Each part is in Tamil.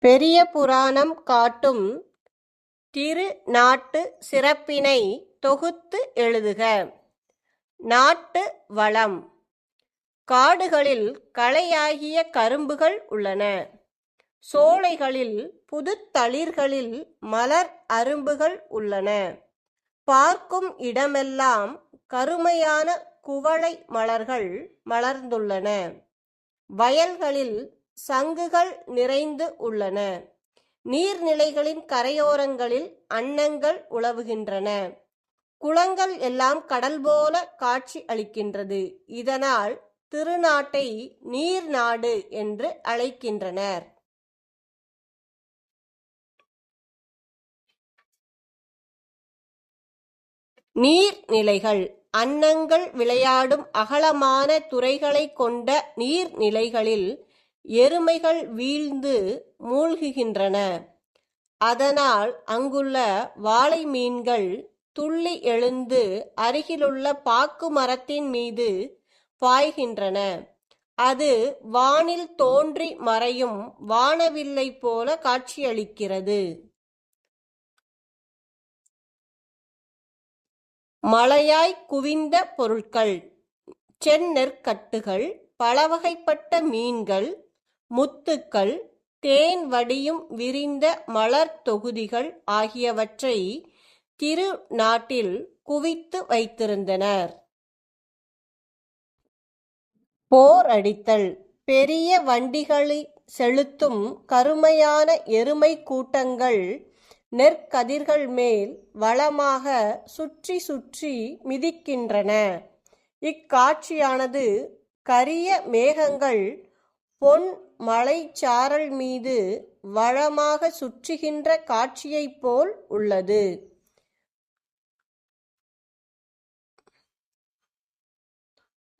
பெரிய புராணம் காட்டும் திரு நாட்டு சிறப்பினை தொகுத்து எழுதுக. நாட்டு வளம். காடுகளில் களையாகிய கரும்புகள் உள்ளன. சோலைகளில் புதுத்தளிர்களில் மலர் அரும்புகள் உள்ளன. பார்க்கும் இடமெல்லாம் கருமையான குவளை மலர்கள் மலர்ந்துள்ளன. வயல்களில் சங்குகள் நிறைந்து உள்ளன. நீர்நிலைகளின் கரையோரங்களில் அன்னங்கள் உலவுகின்றன குளங்கள் எல்லாம் கடல் போல காட்சி அளிக்கின்றது. இதனால் திருநாட்டை நீர் நாடு என்று அழைக்கின்றனர். நீர்நிலைகள் அன்னங்கள் விளையாடும் அகலமான துறைகளை கொண்ட நீர்நிலைகளில் எருமைகள் வீழ்ந்து மூழ்குகின்றன. அதனால் அங்குள்ள வாளை மீன்கள் துள்ளி எழுந்து அருகிலுள்ள பாக்கு மரத்தின் மீது பாய்கின்றன. அது வானில் தோன்றி மறையும் வானவில்லை போல காட்சியளிக்கிறது. மழையாய் குவிந்த பொருட்கள் செந்நெற்கட்டுகள் பலவகைப்பட்ட மீன்கள் முத்துக்கள் தேன் வடியும் விரிந்த மலர் தொகுதிகள் ஆகியவற்றை திரு நாட்டில் குவித்து வைத்திருந்தனர். போர் அடித்தல் பெரிய வண்டிகளை செலுத்தும் கருமையான எருமை கூட்டங்கள் நெற்கதிர்கள் மேல் வளமாக சுற்றி சுற்றி மிதிக்கின்றன. இக்காட்சியானது கரிய மேகங்கள் பொன் மலைச்சாரல் மீது வளமாக சுற்றுகின்ற காட்சியைப் போல் உள்ளது.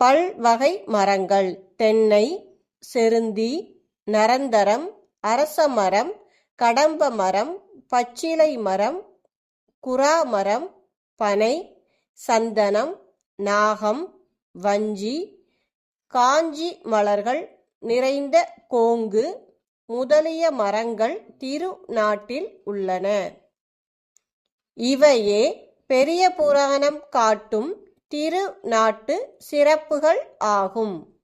பல்வகை மரங்கள் தென்னை செருந்தி நரந்தரம் அரச மரம் கடம்ப மரம் பச்சிலை மரம் குரா மரம் பனை சந்தனம் நாகம் வஞ்சி காஞ்சி மலர்கள் நிறைந்த கோங்கு முதலிய மரங்கள் திரு நாட்டில் உள்ளன. இவையே பெரிய புராணம் காட்டும் திரு நாட்டு சிறப்புகள் ஆகும்.